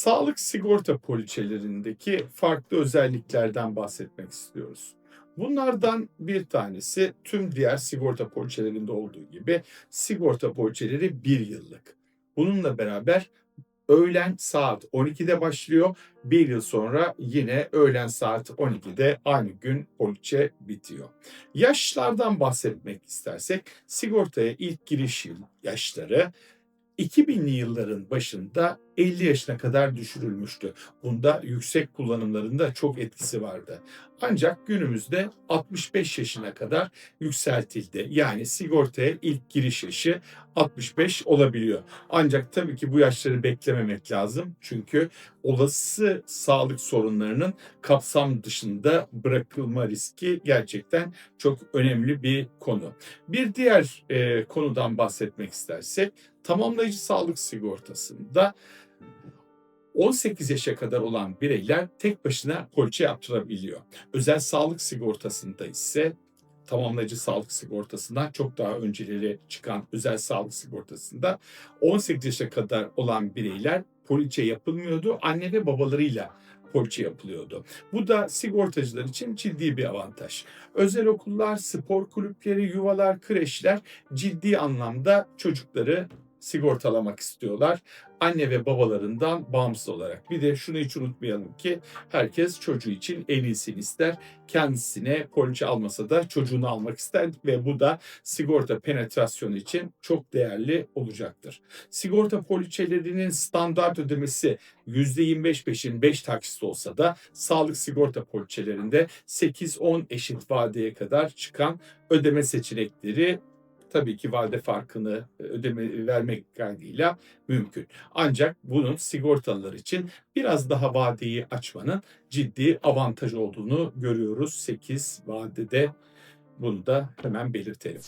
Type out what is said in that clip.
Sağlık sigorta poliçelerindeki farklı özelliklerden bahsetmek istiyoruz. Bunlardan bir tanesi tüm diğer sigorta poliçelerinde olduğu gibi sigorta poliçeleri bir yıllık. Bununla beraber öğlen saat 12'de başlıyor. Bir yıl sonra yine öğlen saat 12'de aynı gün poliçe bitiyor. Yaşlardan bahsetmek istersek sigortaya ilk giriş yıl yaşları 2000'li yılların başında 50 yaşına kadar düşürülmüştü. Bunda yüksek kullanımlarında çok etkisi vardı. Ancak günümüzde 65 yaşına kadar yükseltildi. Yani sigortaya ilk giriş yaşı 65 olabiliyor. Ancak tabii ki bu yaşları beklememek lazım. Çünkü olası sağlık sorunlarının kapsam dışında bırakılma riski gerçekten çok önemli bir konu. Bir diğer e, konudan bahsetmek istersek tamamlayıcı sağlık sigortasında 18 yaşa kadar olan bireyler tek başına poliçe yaptırabiliyor. Özel sağlık sigortasında ise tamamlayıcı sağlık sigortasından çok daha önceleri çıkan özel sağlık sigortasında 18 yaşa kadar olan bireyler poliçe yapılmıyordu. Anne ve babalarıyla poliçe yapılıyordu. Bu da sigortacılar için ciddi bir avantaj. Özel okullar, spor kulüpleri, yuvalar, kreşler ciddi anlamda çocukları sigortalamak istiyorlar. Anne ve babalarından bağımsız olarak. Bir de şunu hiç unutmayalım ki herkes çocuğu için en iyisini ister. Kendisine poliçe almasa da çocuğunu almak ister ve bu da sigorta penetrasyonu için çok değerli olacaktır. Sigorta poliçelerinin standart ödemesi %25 peşin 5 taksit olsa da sağlık sigorta poliçelerinde 8-10 eşit vadeye kadar çıkan ödeme seçenekleri tabii ki vade farkını e, ödeme vermek kaydıyla mümkün. Ancak bunun sigortalılar için biraz daha vadeyi açmanın ciddi avantaj olduğunu görüyoruz 8 vadede. Bunu da hemen belirtelim.